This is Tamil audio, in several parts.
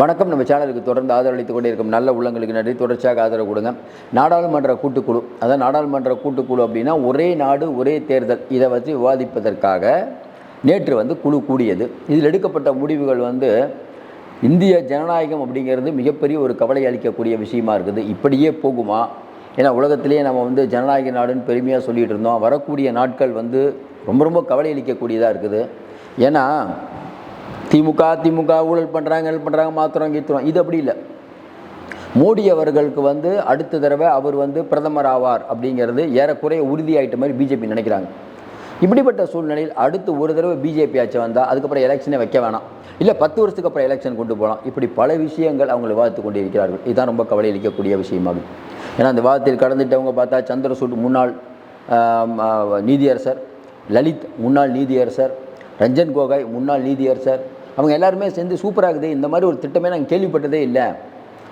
வணக்கம். நம்ம சேனலுக்கு தொடர்ந்து ஆதரவளித்துக் கொண்டே இருக்கும் நல்ல உள்ளங்களுக்கு நன்றி. தொடர்ச்சியாக ஆதரவு கொடுங்க. நாடாளுமன்ற கூட்டுக்குழு அதான் நாடாளுமன்ற கூட்டுக்குழு அப்படின்னா ஒரே நாடு ஒரே தேர்தல். இதை வச்சு விவாதிப்பதற்காக நேற்று வந்து குழு கூடியது. இதில் எடுக்கப்பட்ட முடிவுகள் வந்து இந்திய ஜனநாயகம் அப்படிங்கிறது மிகப்பெரிய ஒரு கவலை அளிக்கக்கூடிய விஷயமா இருக்குது. இப்படியே போகுமா? ஏன்னா உலகத்திலேயே நம்ம வந்து ஜனநாயக நாடுன்னு பெருமையாக சொல்லிகிட்டு இருந்தோம். வரக்கூடிய நாட்கள் வந்து ரொம்ப ரொம்ப கவலை அளிக்கக்கூடியதாக இருக்குது. ஏன்னா திமுக திமுக ஊழல் பண்ணுறாங்க ஹெல்ப் பண்ணுறாங்க மாத்திரம் கீத்துறோம். இது அப்படி இல்லை. மோடி அவர்களுக்கு வந்து அடுத்த தடவை அவர் வந்து பிரதமர் ஆவார் அப்படிங்கிறது ஏறக்குறைய உறுதியாயிட்ட மாதிரி பிஜேபி நினைக்கிறாங்க. இப்படிப்பட்ட சூழ்நிலையில் அடுத்து ஒரு தடவை பிஜேபி ஆட்சி வந்தால் அதுக்கப்புறம் எலெக்ஷனே வைக்க வேணாம். இல்லை பத்து வருஷத்துக்கு அப்புறம் எலெக்ஷன் கொண்டு போகலாம் இப்படி பல விஷயங்கள் அவங்க விவாதித்து கொண்டு இருக்கிறார்கள் இதுதான் ரொம்ப கவலை அளிக்கக்கூடிய விஷயமாகும் ஏன்னா அந்த விவாதத்தில் கடந்துட்டவங்க பார்த்தா சந்திரசூட் முன்னாள் நீதியரசர் லலித் முன்னாள் நீதியரசர் ரஞ்சன் கோகாய் முன்னாள் நீதியரசர் அவங்க எல்லாருமே சேர்ந்து சூப்பராக இருக்குது இந்த மாதிரி ஒரு திட்டமே நாங்கள் கேள்விப்பட்டதே இல்லை.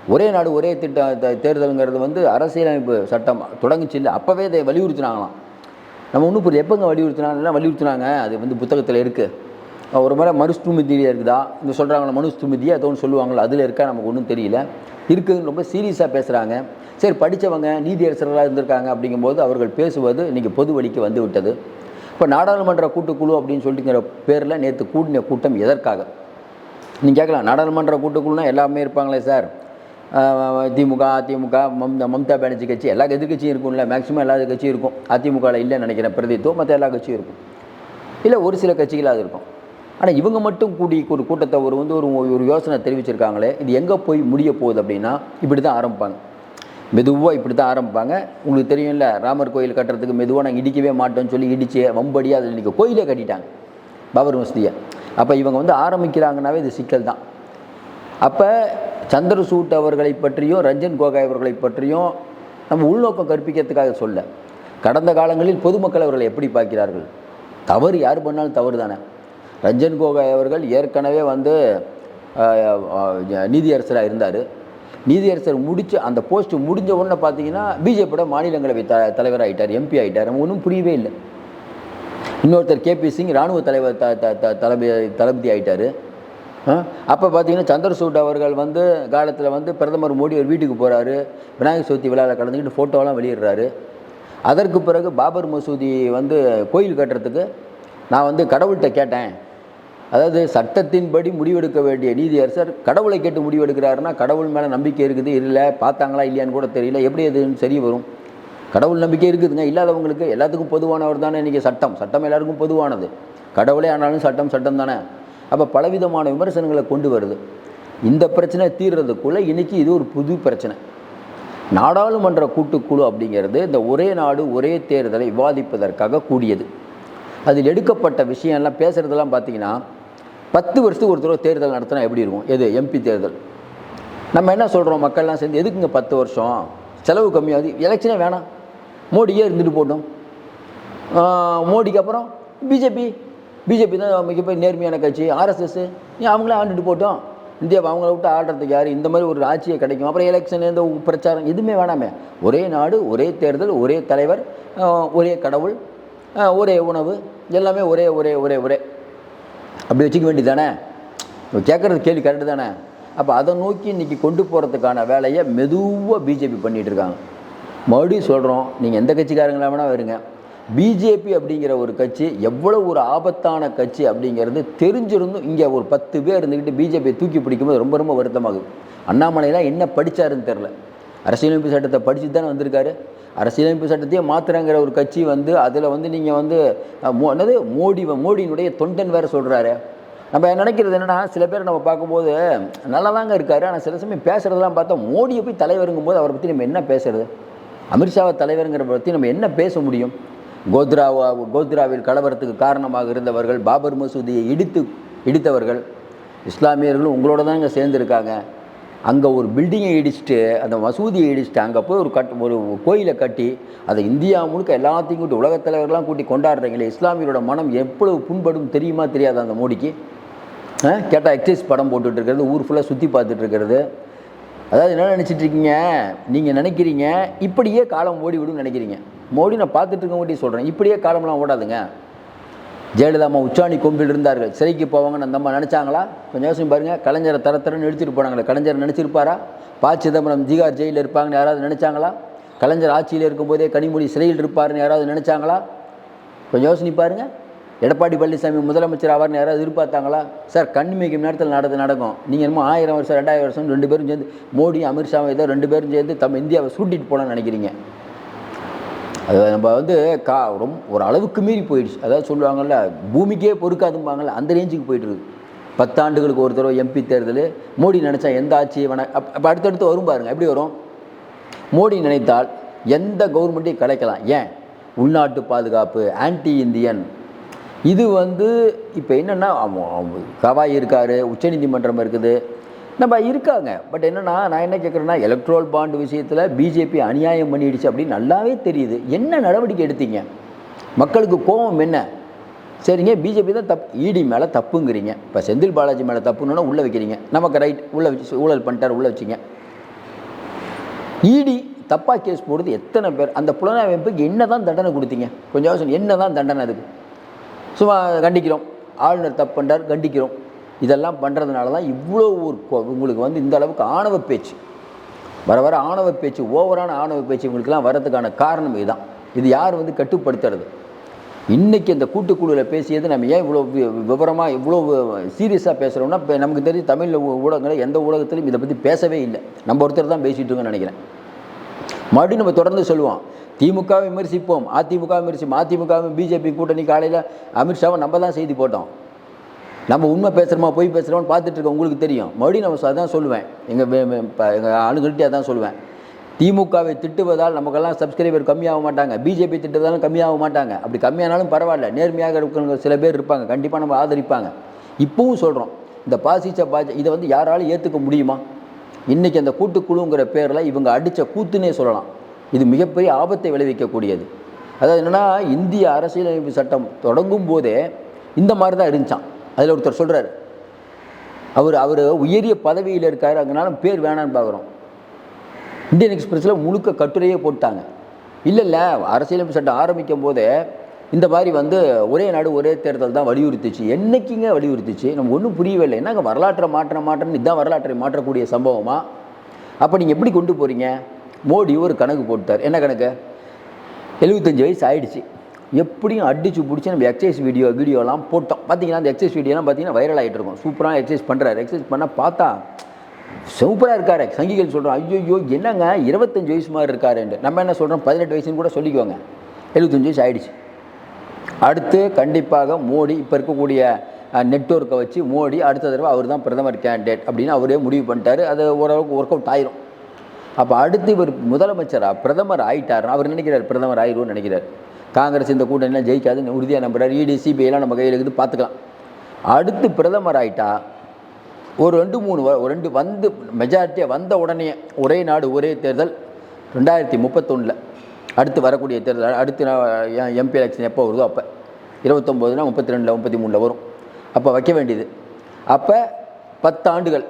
ஒரே நாடு ஒரே திட்ட தேர்தலுங்கிறது வந்து அரசியலமைப்பு சட்டம் தொடங்குச்சு இல்லை. அப்போவே இதை வலியுறுத்தினாங்களாம். நம்ம ஒன்றும் புரியல. எப்போங்க வலியுறுத்தினாங்கன்னா வலியுறுத்தினாங்க? அது வந்து புத்தகத்தில் இருக்குது ஒரு முறை மனுஸ்துமிதியில் இருக்குதா? இந்த சொல்கிறாங்களா மனுஸ்துமிதி அதை ஒன்று சொல்லுவாங்களா அதில் இருக்கா? நமக்கு ஒன்றும் தெரியல. இருக்குதுன்னு ரொம்ப சீரியஸாக பேசுகிறாங்க சரி படித்தவங்க நீதியரசர்களாக இருந்திருக்காங்க அப்படிங்கும்போது அவர்கள் பேசுவது இன்றைக்கி பொது வழிக்கு வந்து விட்டது. இப்போ நாடாளுமன்ற கூட்டுக்குழு அப்படின்னு சொல்லிட்டுங்கிற பேரில் நேற்று கூடின கூட்டம் எதற்காக? நீங்கள் கேட்கலாம். நாடாளுமன்ற கூட்டுக்குழுனா எல்லாமே இருப்பாங்களே சார். திமுக அதிமுக மம்தா மம்தா பானர்ஜி கட்சி எல்லா எதிர்கட்சியும் இருக்கும்ல. மேக்ஸிமம் எல்லா கட்சியும் இருக்கும். அதிமுகவில் இல்லைன்னு நினைக்கிறேன் பிரதித்துவம் மற்ற எல்லா கட்சியும் இருக்கும். இல்லை ஒரு சில கட்சிகளாக இருக்கும். ஆனால் இவங்க மட்டும் கூடி ஒரு கூட்டத்தை ஒரு வந்து ஒரு ஒரு யோசனை தெரிவிச்சிருக்காங்களே. இது எங்கே போய் முடிய போகுது அப்படின்னா இப்படி தான் ஆரம்பிப்பாங்க. மெதுவாக இப்படி தான் ஆரம்பிப்பாங்க. உங்களுக்கு தெரியும்ல ராமர் கோயில் கட்டுறதுக்கு மெதுவாக நாங்கள் இடிக்கவே மாட்டோம்னு சொல்லி இடிச்சு வம்படியாக அதில் இன்றைக்கி கோயிலே கட்டிட்டாங்க பாபர் மஸ்தியை அப்போ இவங்க வந்து ஆரம்பிக்கிறாங்கனாவே இது சிக்கல் தான். அப்போ சந்திரசூட் அவர்களை பற்றியும் ரஞ்சன் கோகாய் அவர்களை பற்றியும் நம்ம உள்நோக்கம் கற்பிக்கிறதுக்காக சொல்ல கடந்த காலங்களில் பொதுமக்கள் அவர்களை எப்படி பார்க்கிறார்கள்? தவறு யார் பண்ணாலும் தவறு தானே. ரஞ்சன் கோகாய் அவர்கள் ஏற்கனவே வந்து நீதியரசராக இருந்தார். நீதியரசர் முடிச்சு அந்த போஸ்ட் முடிஞ்ச உடனே பார்த்தீங்கன்னா பிஜேபியோட மாநிலங்களவை த தலைவர் ஆகிட்டார் எம்பி ஆகிட்டார் ஒன்றும் புரியவே இல்லை. இன்னொருத்தர் கேபி சிங் ராணுவ தலைவர் த த த தளபதி தளபதி ஆகிட்டார் அப்போ பார்த்தீங்கன்னா சந்திரசூட் அவர்கள் வந்து காலத்தில் வந்து பிரதமர் மோடி ஒரு வீட்டுக்கு போகிறாரு விநாயகர் சதுர்த்தி விழாவில் கலந்துக்கிட்டு ஃபோட்டோலாம் வெளியிடுறாரு. அதற்கு பிறகு பாபர் மசூதி வந்து கோயில் கட்டுறதுக்கு நான் வந்து கடவுள்கிட்ட கேட்டேன். அதாவது சட்டத்தின்படி முடிவெடுக்க வேண்டிய நீதியரசர் கடவுளை கேட்டு முடிவெடுக்கிறாருன்னா கடவுள் மேலே நம்பிக்கை இருக்குது இல்லை பார்த்தாங்களா இல்லையான்னு கூட தெரியல. எப்படி எதுன்னு சரி வரும்? கடவுள் நம்பிக்கை இருக்குதுங்க இல்லாதவங்களுக்கு எல்லாத்துக்கும் பொதுவானவர் தானே இன்றைக்கி சட்டம். சட்டம் எல்லாருக்கும் பொதுவானது. கடவுளே ஆனாலும் சட்டம் சட்டம் தானே. அப்போ பலவிதமான விமர்சனங்களை கொண்டு வருது. இந்த பிரச்சனை தீர்றதுக்குள்ளே இன்றைக்கி இது ஒரு புது பிரச்சனை. நாடாளுமன்ற கூட்டுக்குழு அப்படிங்கிறது இந்த ஒரே நாடு ஒரே தேர்தலை விவாதிப்பதற்காக கூடியது. அதில் எடுக்கப்பட்ட விஷயம்லாம் பேசுகிறதெல்லாம் பார்த்தீங்கன்னா பத்து வருஷத்துக்கு ஒரு தடவை தேர்தல் நடத்தினா எப்படி இருக்கும்? எது? எம்பி தேர்தல். நம்ம என்ன சொல்கிறோம் மக்கள்லாம் சேர்ந்து எதுக்குங்க பத்து வருஷம்? செலவு கம்மியாகுது எலெக்ஷனே வேணாம். மோடியே இருந்துட்டு போட்டோம். மோடிக்கு அப்புறம் பிஜேபி பிஜேபி தான் மிகப்பெரிய நேர்மையான கட்சி. ஆர்எஸ்எஸ் அவங்களே ஆண்டுட்டு போட்டோம்? இந்தியாவை அவங்கள விட்டு ஆடுறதுக்கு யார்? இந்த மாதிரி ஒரு ஆட்சியை கிடைக்கும். அப்புறம் எலெக்ஷன் இந்த பிரச்சாரம் எதுவுமே வேணாமே. ஒரே நாடு ஒரே தேர்தல் ஒரே தலைவர் ஒரே கடவுள் ஒரே உணவு. எல்லாமே ஒரே ஒரே ஒரே ஒரே. அப்படி வச்சுக்க வேண்டியதானே கேட்குறது கேள்வி கரெக்டு தானே? அப்போ அதை நோக்கி இன்றைக்கி கொண்டு போகிறதுக்கான வேலையை மெதுவாக பிஜேபி பண்ணிகிட்டு இருக்காங்க. மறுபடியும் சொல்கிறோம் நீங்கள் எந்த கட்சிக்காரங்களா வேணால் வருங்க பிஜேபி அப்படிங்கிற ஒரு கட்சி எவ்வளோ ஒரு ஆபத்தான கட்சி அப்படிங்கிறது தெரிஞ்சிருந்தும் இங்கே ஒரு பத்து பேர் இருந்துக்கிட்டு பிஜேபியை தூக்கி பிடிக்கும்போது ரொம்ப ரொம்ப வருத்தமாகுது. அண்ணாமலையெல்லாம் என்ன படிச்சாருன்னு தெரில அரசியலமைப்பு சட்டத்தை படித்து தானே வந்திருக்காரு. அரசியலமைப்பு சட்டத்தையே மாத்துறங்கிற ஒரு கட்சி வந்து அதில் வந்து நீங்கள் வந்து மோ- என்னது மோடி மோடியினுடைய தொண்டன் வேறு சொல்கிறாரு நம்ம நினைக்கிறது என்னென்னா சில பேர் நம்ம பார்க்கும்போது நல்லா தாங்க இருக்காரு ஆனால் சில சமயம் பேசுகிறதெல்லாம் பார்த்தா மோடியை போய் தலைவருங்கும் போது அவரை பற்றி நம்ம என்ன பேசுறது? அமித்ஷாவை தலைவருங்கிற பற்றி நம்ம என்ன பேச முடியும்? கோத்ராவா கோத்ராவில் கலவரத்துக்கு காரணமாக இருந்தவர்கள் பாபர் மசூதியை இடித்து இடித்தவர்கள் இஸ்லாமியர்களும் உங்களோட தான் இங்கே சேர்ந்துருக்காங்க. அங்கே ஒரு பில்டிங்கை இடிச்சுட்டு அந்த மசூதியை இடிச்சுட்டு அங்கே போய் ஒரு கட் ஒரு கோயிலை கட்டி அதை இந்தியா முழுக்க எல்லாத்தையும் கூட்டி உலகத் தலைவர்கள்லாம் கூட்டி கொண்டாடுறீங்களே இஸ்லாமியரோட மனம் எவ்வளவு புண்படும் தெரியுமா தெரியாது அந்த மோடிக்கு? கேட்டால் எக்ஸைஸ் படம் போட்டுட்டு இருக்கிறது ஊர் ஃபுல்லாக சுற்றி பார்த்துட்டு இருக்கிறது. அதாவது என்ன நினச்சிட்டு இருக்கீங்க? நீங்கள் நினைக்கிறீங்க இப்படியே காலம் ஓடி விடும் நினைக்கிறீங்க. மோடி நான் பார்த்துட்டு இருக்க முடியும் சொல்கிறேன் இப்படியே காலம்லாம் ஓடாதுங்க. ஜெயலலிதா அம்மா உச்சாணி கொம்பில் இருந்தார்கள். சிறைக்கு போவாங்கன்னு அந்த அம்மா நினச்சாங்களா? கொஞ்சம் யோசனை பாருங்கள் கலைஞரை தர தரன்னு எடுத்துகிட்டு போனாங்களே. கலைஞர் நினச்சிருப்பாரா? ப. சிதம்பரம் ஜிகார் ஜெயிலில் இருப்பாங்கன்னு யாராவது நினச்சாங்களா? கலைஞர் ஆட்சியில் இருக்கும்போதே கனிமொழி சிறையில் இருப்பாருன்னு யாராவது நினச்சாங்களா? கொஞ்சம் யோசனை பாருங்கள் எடப்பாடி பழனிசாமி முதலமைச்சர் ஆவார்னு யாராவது எதிர்பார்த்தாங்களா? சார் கண்ணிமைக்கும் நேரத்தில் நடந்து நடக்கும். நீங்கள் என்னமோ ஆயிரம் வருஷம் ரெண்டாயிரம் வருஷம் ரெண்டு பேரும் சேர்ந்து மோடி அமித்ஷாவை ஏதோ ரெண்டு பேரும் சேர்ந்து தம் இந்தியாவை சூட்டிட்டு போகலான்னு நினைக்கிறீங்க. அது நம்ம வந்து கா ரொம்ப ஒரு அளவுக்கு மீறி போயிடுச்சு. அதாவது சொல்லுவாங்கல்ல பூமிக்கே பொறுக்காதும்பாங்கல்ல அந்த ரேஞ்சுக்கு போயிட்டுருக்கு. பத்தாண்டுகளுக்கு ஒரு தடவை எம்பி தேர்தல் மோடி நினச்சா எந்த ஆட்சியை வேணா அப் அப்போ அடுத்தடுத்து வரும் பாருங்கள் எப்படி வரும்? மோடி நினைத்தால் எந்த கவர்மெண்ட்டையும் கலைக்கலாம். ஏன்? உள்நாட்டு பாதுகாப்பு ஆன்டி இந்தியன் இது வந்து இப்போ என்னென்னா கவாய் இருக்கார் உச்சநீதிமன்றம் இருக்குது. நம்ம இருக்காங்க. பட் என்னென்னா நான் என்ன கேட்குறேன்னா எலக்ட்ரோல் பாண்டு விஷயத்தில் பிஜேபி அநியாயம் பண்ணிடுச்சு அப்படின்னு நல்லாவே தெரியுது. என்ன நடவடிக்கை எடுத்தீங்க? மக்களுக்கு கோபம் என்ன? சரிங்க பிஜேபி தான் தப் இடி மேலே தப்புங்கிறீங்க. இப்போ செந்தில் பாலாஜி மேலே தப்புன்னு உள்ளே வைக்கிறீங்க. நமக்கு ரைட் உள்ளே வச்சு ஊழல் பண்ணிட்டார் உள்ளே வச்சிங்க. இடி தப்பாக கேஸ் போடுறது எத்தனை பேர்? அந்த புலனாய்வுக்கு என்ன தான் தண்டனை கொடுத்தீங்க? கொஞ்சம் என்ன தான் தண்டனை அதுக்கு? சும்மா கண்டிக்கிறோம். ஆளுநர் தப்பு பண்ணுறார் கண்டிக்கிறோம். இதெல்லாம் பண்ணுறதுனால தான் இவ்வளோ ஒரு உங்களுக்கு வந்து இந்த அளவுக்கு ஆணவ பேச்சு. வர வர ஆணவ பேச்சு ஓவரான ஆணவ பேச்சு இவங்களுக்கெல்லாம் வரதுக்கான காரணம் இதுதான் இது யார் வந்து கட்டுப்படுத்துறது? இன்றைக்கி இந்த கூட்டுக்குழுவில் பேசியது நம்ம ஏன் இவ்வளோ விவரமாக இவ்வளோ சீரியஸாக பேசுகிறோம்னா இப்போ நமக்கு தெரிஞ்சு தமிழில் ஊடகங்களை எந்த ஊடகத்திலையும் இதை பற்றி பேசவே இல்லை. நம்ம ஒருத்தர் தான் பேசிகிட்டு இருக்கோம்னு நினைக்கிறேன். மறுபடியும் நம்ம தொடர்ந்து சொல்லுவோம். திமுகவை விமர்சிப்போம். அதிமுக விமர்சிப்போம் அதிமுக பிஜேபி கூட்டணி காலையில் அமித்ஷாவை நம்ம தான் செய்தி போட்டோம். நம்ம உண்மை பேசுகிறோமா போய் பேசுகிறோம்னு பார்த்துட்டு இருக்க உங்களுக்கு தெரியும். மறுபடியும் நம்ம அதான் சொல்லுவேன். எங்கள் எங்கள் ஆளுங்கள்ட்டே அதான் சொல்லுவேன். திமுகவை திட்டுவதால் நமக்கெல்லாம் சப்ஸ்கிரைபர் கம்மியாக மாட்டாங்க. பிஜேபி திட்டுவதாலும் கம்மியாக மாட்டாங்க. அப்படி கம்மியானாலும் பரவாயில்ல. நேர்மையாக இருக்கிறவங்க சில பேர் இருப்பாங்க. கண்டிப்பாக நம்ம ஆதரிப்பாங்க. இப்பவும் சொல்கிறோம் இந்த பாசிச்ச பாஜ இதை வந்து யாராலும் ஏற்றுக்க முடியுமா? இன்றைக்கி அந்த கூட்டுக்குழுங்கிற பேரில் இவங்க அடித்த கூத்துனே சொல்லலாம். இது மிகப்பெரிய ஆபத்தை விளைவிக்கக்கூடியது. அதாவது என்னென்னா இந்திய அரசியலமைப்பு சட்டம் தொடங்கும் போதே இந்த மாதிரி தான் இருந்துச்சான் அதில் ஒருத்தர் சொல்கிறார் அவர் அவர் உயரிய பதவியில் இருக்கார் அங்கனாலும் பேர் வேணான்னு பார்க்குறோம் இந்தியன் எக்ஸ்பிரஸில் முழுக்க கட்டுரையே போட்டாங்க. இல்லை இல்லை அரசியலமைப்பு சட்டம் ஆரம்பிக்கும் போதே இந்த மாதிரி வந்து ஒரே நாடு ஒரே தேர்தல் தான் வலியுறுத்துச்சு. என்னைக்குங்க வலியுறுத்துச்சு? நம்ம ஒன்றும் புரியவே இல்லை என்னங்க வரலாற்றை மாற்ற மாற்றன்னு இதுதான் வரலாற்றை மாற்றக்கூடிய சம்பவமா? அப்போ நீங்கள் எப்படி கொண்டு போகிறீங்க மோடி ஒரு கணக்கு போட்டார். என்ன கணக்கு? எழுபத்தஞ்சு வயசு ஆயிடுச்சு. எப்படியும் அடிச்சு பிடிச்சி நம்ம எக்ஸசைஸ் வீடியோ வீடியோலாம் போட்டோம். பார்த்தீங்கன்னா அந்த எக்ஸசைஸ் வீடியோலாம் பார்த்தீங்கன்னா வைரல் ஆகிட்டு இருக்கும். சூப்பராக எக்ஸசைஸ் பண்ணுறாரு எக்ஸசைஸ் பண்ணால் பார்த்தா சூப்பராக இருக்காரு. சங்கிகள் சொல்கிறோம் ஐயோ என்னங்க? இருபத்தஞ்சு வயசு மாதிரி இருக்காருன்ட்டு. நம்ம என்ன சொல்கிறோம் பதினெட்டு வயசுன்னு கூட சொல்லிக்குவாங்க எழுபத்தஞ்சு வயசு ஆகிடுச்சு அடுத்து கண்டிப்பாக மோடி இப்போ இருக்கக்கூடிய நெட்வொர்க்கை வச்சு மோடி அடுத்த தடவை அவர் தான் பிரதமர் கேண்டிடேட் அப்படின்னு அவரே முடிவு பண்ணிட்டார். அது ஓரளவுக்கு ஒர்க் அவுட் ஆயிரும். அப்போ அடுத்து இவர் முதலமைச்சராக பிரதமர் ஆயிட்டார் அவர் நினைக்கிறார். பிரதமர் ஆயிடும்னு நினைக்கிறார். காங்கிரஸ் இந்த கூட்டணிலாம் ஜெயிக்காதுன்னு உறுதியாக நம்புகிறார் இடி சிபிஐலாம் நம்ம கையில் இருக்குது பார்த்துக்கலாம். அடுத்து பிரதமர் ஆகிட்டா ஒரு ரெண்டு மூணு வ- ரெண்டு வந்து மெஜாரிட்டியாக வந்த உடனே ஒரே நாடு ஒரே தேர்தல் ரெண்டாயிரத்தி முப்பத்தொன்னில். அடுத்து வரக்கூடிய தேர்தல் அடுத்து எம்பி எலெக்ஷன் எப்போ வருதோ அப்போ. இருபத்தொம்போதுனா முப்பத்தி ரெண்டில் முப்பத்தி மூணில் வரும். அப்போ வைக்க வேண்டியது. அப்போ பத்தாண்டுகள்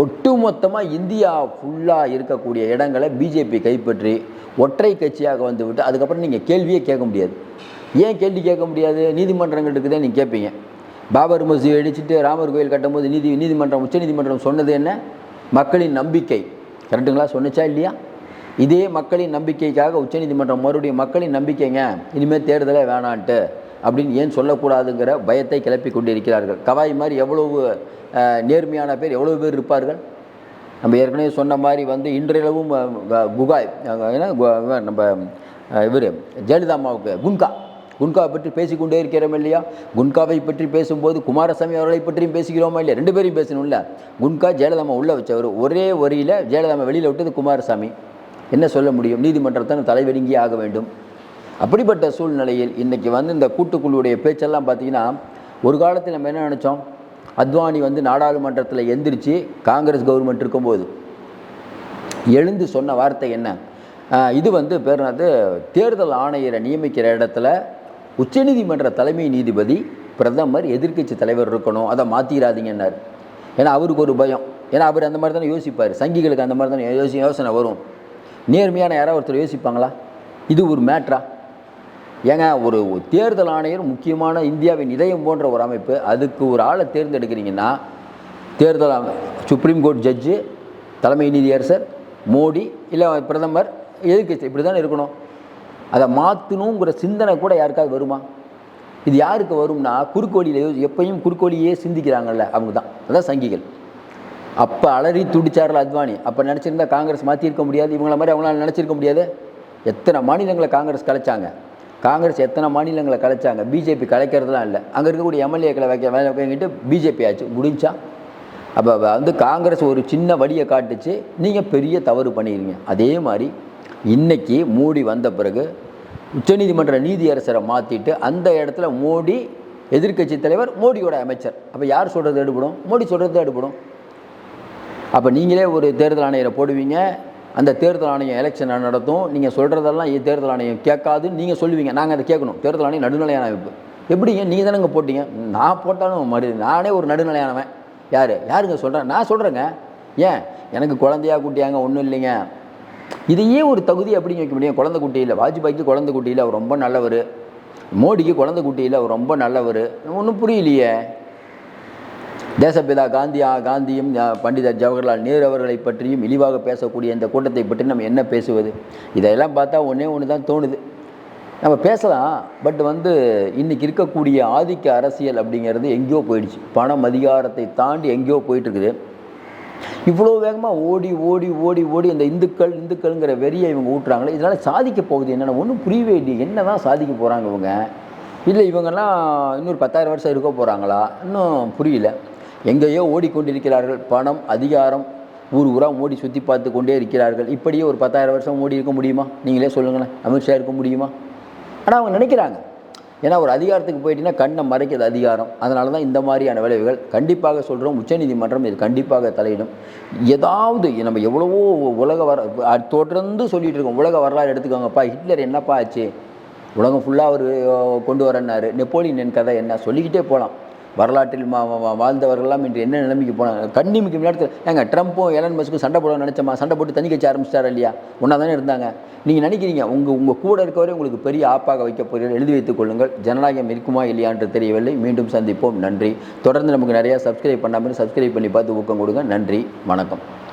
ஒட்டுமொத்தமாக இந்தியா ஃபுல்லாக இருக்கக்கூடிய இடங்களை பிஜேபி கைப்பற்றி ஒற்றை கட்சியாக வந்து விட்டு அதுக்கப்புறம் நீங்கள் கேள்வியே கேட்க முடியாது. ஏன் கேள்வி கேட்க முடியாது? நீதிமன்றங்கள் இருக்குதே நீங்கள் கேட்பீங்க. பாபர் மசூதி அடிச்சுட்டு ராமர் கோயில் கட்டும்போது நீதி நீதிமன்றம் உச்சநீதிமன்றம் சொன்னது என்ன? மக்களின் நம்பிக்கை. கரெக்டுங்களா சொன்னிச்சா இல்லையா? இதே மக்களின் நம்பிக்கைக்காக உச்சநீதிமன்றம் மறுபடியும் மக்களின் நம்பிக்கைங்க. இனிமேல் தேர்தலே வேணான்ட்டு. அப்படின்னு ஏன் சொல்லக்கூடாதுங்கிற பயத்தை கிளப்பி கொண்டிருக்கிறார்கள். கவாய் மாதிரி எவ்வளவு நேர்மையான பேர் எவ்வளவு பேர் இருப்பார்கள்? நம்ம ஏற்கனவே சொன்ன மாதிரி வந்து இன்றையளவும் குகாய் என்ன கு- நம்ம இவர் ஜெயலலிதா அம்மாவுக்கு குன்கா. குன்காவை பற்றி பேசிக்கொண்டே இருக்கிறோம் இல்லையா? குன்காவை பற்றி பேசும்போது குமாரசாமி அவர்களை பற்றியும் பேசுகிறோமா இல்லையா? ரெண்டு பேரையும் பேசணும்ல. குன்கா ஜெயலலிதாமா உள்ளே வச்சவர். ஒரே வரியில் ஜெயலலிதாமா வெளியில் விட்டது குமாரசாமி. என்ன சொல்ல முடியும்? நீதிமன்றத்தை தலைவெடுங்கியே ஆக வேண்டும். அப்படிப்பட்ட சூழ்நிலையில் இன்றைக்கி வந்து இந்த கூட்டுக்குழுவுடைய பேச்செல்லாம் பார்த்தீங்கன்னா ஒரு காலத்தில் நம்ம என்ன நினச்சோம்? அத்வானி வந்து நாடாளுமன்றத்தில் எந்திரிச்சு காங்கிரஸ் கவர்மெண்ட் இருக்கும்போது எழுந்து சொன்ன வார்த்தை என்ன? இது வந்து பேர் என்னது? தேர்தல் ஆணையரை நியமிக்கிற இடத்துல உச்சநீதிமன்ற தலைமை நீதிபதி பிரதமர் எதிர்க்கட்சி தலைவர் இருக்கணும். அதை மாற்றிடாதீங்கன்னார் ஏன்னா அவருக்கு ஒரு பயம். ஏன்னா அவர் அந்த மாதிரி தானே யோசிப்பார். சங்கிகளுக்கு அந்த மாதிரி தானே யோசி யோசனை வரும். நேர்மையான யாராவது ஒருத்தர் யோசிப்பாங்களா? இது ஒரு மேட்ரா ஏங்க ஒரு தேர்தல் ஆணையர் முக்கியமான இந்தியாவின் இதயம் போன்ற ஒரு அமைப்பு அதுக்கு ஒரு ஆளை தேர்ந்தெடுக்கிறீங்கன்னா தேர்தல் சுப்ரீம் கோர்ட் ஜட்ஜு தலைமை நீதியரசர் மோடி இல்லை பிரதமர் எதிர்க்கட்சி இப்படி தானே இருக்கணும்? அதை மாற்றணுங்கிற சிந்தனை கூட யாருக்காவது வருமா? இது யாருக்கு வரும்னா குறுக்கோழியில் எப்பயும் குறுக்கோழியே சிந்திக்கிறாங்கல்ல அவங்க தான் அதான் சங்கிகள். அப்போ அலறி துடிச்சார்ல அத்வானி. அப்போ நினச்சிருந்தா காங்கிரஸ் மாற்றிருக்க முடியாது. இவங்கள மாதிரி அவங்களால நினச்சிருக்க முடியாது. எத்தனை மாநிலங்களை காங்கிரஸ் கலைச்சாங்க? காங்கிரஸ் எத்தனை மாநிலங்களை கலைச்சாங்க? பிஜேபி கலைக்கிறதுலாம் இல்லை. அங்கே இருக்கக்கூடிய எம்எல்ஏக்களை வைக்க வேலை வைக்கிட்டு பிஜேபி ஆச்சு முடிஞ்சா. அப்போ வந்து காங்கிரஸ் ஒரு சின்ன வழியை காட்டுச்சு. நீங்கள் பெரிய தவறு பண்ணிடுங்க அதே மாதிரி இன்றைக்கி மோடி வந்த பிறகு உச்சநீதிமன்ற நீதியரசரை மாற்றிட்டு அந்த இடத்துல மோடி எதிர்க்கட்சி தலைவர் மோடியோட அமைச்சர். அப்போ யார் சொல்கிறது எடுபடும்? மோடி சொல்கிறது எடுபடும். அப்போ நீங்களே ஒரு தேர்தல் ஆணையரை போடுவீங்க. அந்த தேர்தல் ஆணையம் எலெக்ஷன் நடத்தும். நீங்கள் சொல்கிறதெல்லாம் தேர்தல் ஆணையம் கேட்காதுன்னு நீங்கள் சொல்லுவீங்க. நாங்கள் அதை கேட்கணும். தேர்தல் ஆணையம் நடுநிலையான அமைப்பு. எப்படிங்க நீங்கள் தானேங்க போட்டீங்க? நான் போட்டாலும் மறு நானே ஒரு நடுநிலையானவன். யார்? யாருங்க சொல்கிறேன் நான் சொல்கிறேங்க ஏன்? எனக்கு குழந்தையா குட்டியாங்க ஒன்றும் இல்லைங்க. இதையே ஒரு தகுதி அப்படின்னு வைக்க முடியும்? குழந்தை குட்டி இல்லை. வாஜ்பாய்க்கு குழந்தை குட்டி இல்லை. அவர் ரொம்ப நல்லவர். மோடிக்கு குழந்தை குட்டி இல்லை. அவர் ரொம்ப நல்லவர். ஒன்றும் புரியலையே. தேசப்பிதா காந்தியா காந்தியும் பண்டிதர் ஜவஹர்லால் நேரு அவர்களை பற்றியும் இழிவாக பேசக்கூடிய இந்த கூட்டத்தை பற்றி நம்ம என்ன பேசுவது? இதையெல்லாம் பார்த்தா ஒன்றே ஒன்று தான் தோணுது. நம்ம பேசலாம் பட் வந்து இன்றைக்கி இருக்கக்கூடிய ஆதிக்க அரசியல் அப்படிங்கிறது எங்கேயோ போயிடுச்சு. பணம் அதிகாரத்தை தாண்டி எங்கேயோ போயிட்டுருக்குது. இவ்வளோ வேகமாக ஓடி ஓடி ஓடி ஓடி இந்த இந்துக்கள் இந்துக்கள்ங்கிற வெறியை இவங்க ஊட்டுறாங்களே இதனால் சாதிக்க போகுது என்னென்ன ஒன்றும் புரியவே இல்லை என்ன தான் சாதிக்க போகிறாங்க இவங்க? இல்லை இவங்கெல்லாம் இன்னொரு பத்தாயிரம் வருஷம் இருக்க போகிறாங்களா இன்னும் புரியல. எங்கேயோ ஓடிக்கொண்டிருக்கிறார்கள். பணம் அதிகாரம் ஊர் ஊராக ஓடி சுற்றி பார்த்து கொண்டே இருக்கிறார்கள். இப்படியே ஒரு பத்தாயிரம் வருஷம் ஓடி இருக்க முடியுமா? நீங்களே சொல்லுங்களேன். அமித்ஷா இருக்க முடியுமா? ஆனால் அவங்க நினைக்கிறாங்க. ஏன்னா ஒரு அதிகாரத்துக்கு போயிட்டீங்கன்னா கண்ணை மறைக்கிறது அதிகாரம். அதனால தான் இந்த மாதிரியான விளைவுகள் கண்டிப்பாக சொல்கிறோம் உச்சநீதிமன்றம் இது கண்டிப்பாக தலையிடும். ஏதாவது நம்ம எவ்வளவோ உலக வர தொடர்ந்து சொல்லிகிட்டு இருக்கோம். உலக வரலாறு எடுத்துக்கோங்கப்பா. ஹிட்லர் என்னப்பா ஆச்சு? உலகம் ஃபுல்லாக அவர் கொண்டு வரன்னாரு. நெப்போலியன் கதை என்ன? சொல்லிக்கிட்டே போகலாம் வரலாற்றில் மா- வாழ்ந்தவர்கள்லாம் இன்று என்ன நிலைமைக்கு போனாங்க? கண்ணிமிக்கும் நேரத்தில் ஏங்க ட்ரம்ப்பும் எலன் மஸ்க்கும் சண்டை போட நினச்சமா? சண்டை போட்டு தண்ணி கட்சி ஆரம்பிச்சிட்டாரா இல்லையா? ஒன்றா தானே இருந்தாங்க. நீங்கள் நினைக்கிறீங்க உங்கள் உங்கள் கூட இருக்கவரை உங்களுக்கு பெரிய ஆப்பாக வைக்க போகிறீர்கள் எழுதி வைத்துக் கொள்ளுங்கள். ஜனநாயகம் இருக்குமா இல்லையா என்று தெரியவில்லை. மீண்டும் சந்திப்போம். நன்றி. தொடர்ந்து நமக்கு நிறையா சப்ஸ்கிரைப் பண்ணாமல் சப்ஸ்கிரைப் பண்ணி பார்த்து ஊக்கம் கொடுங்க. நன்றி. வணக்கம்.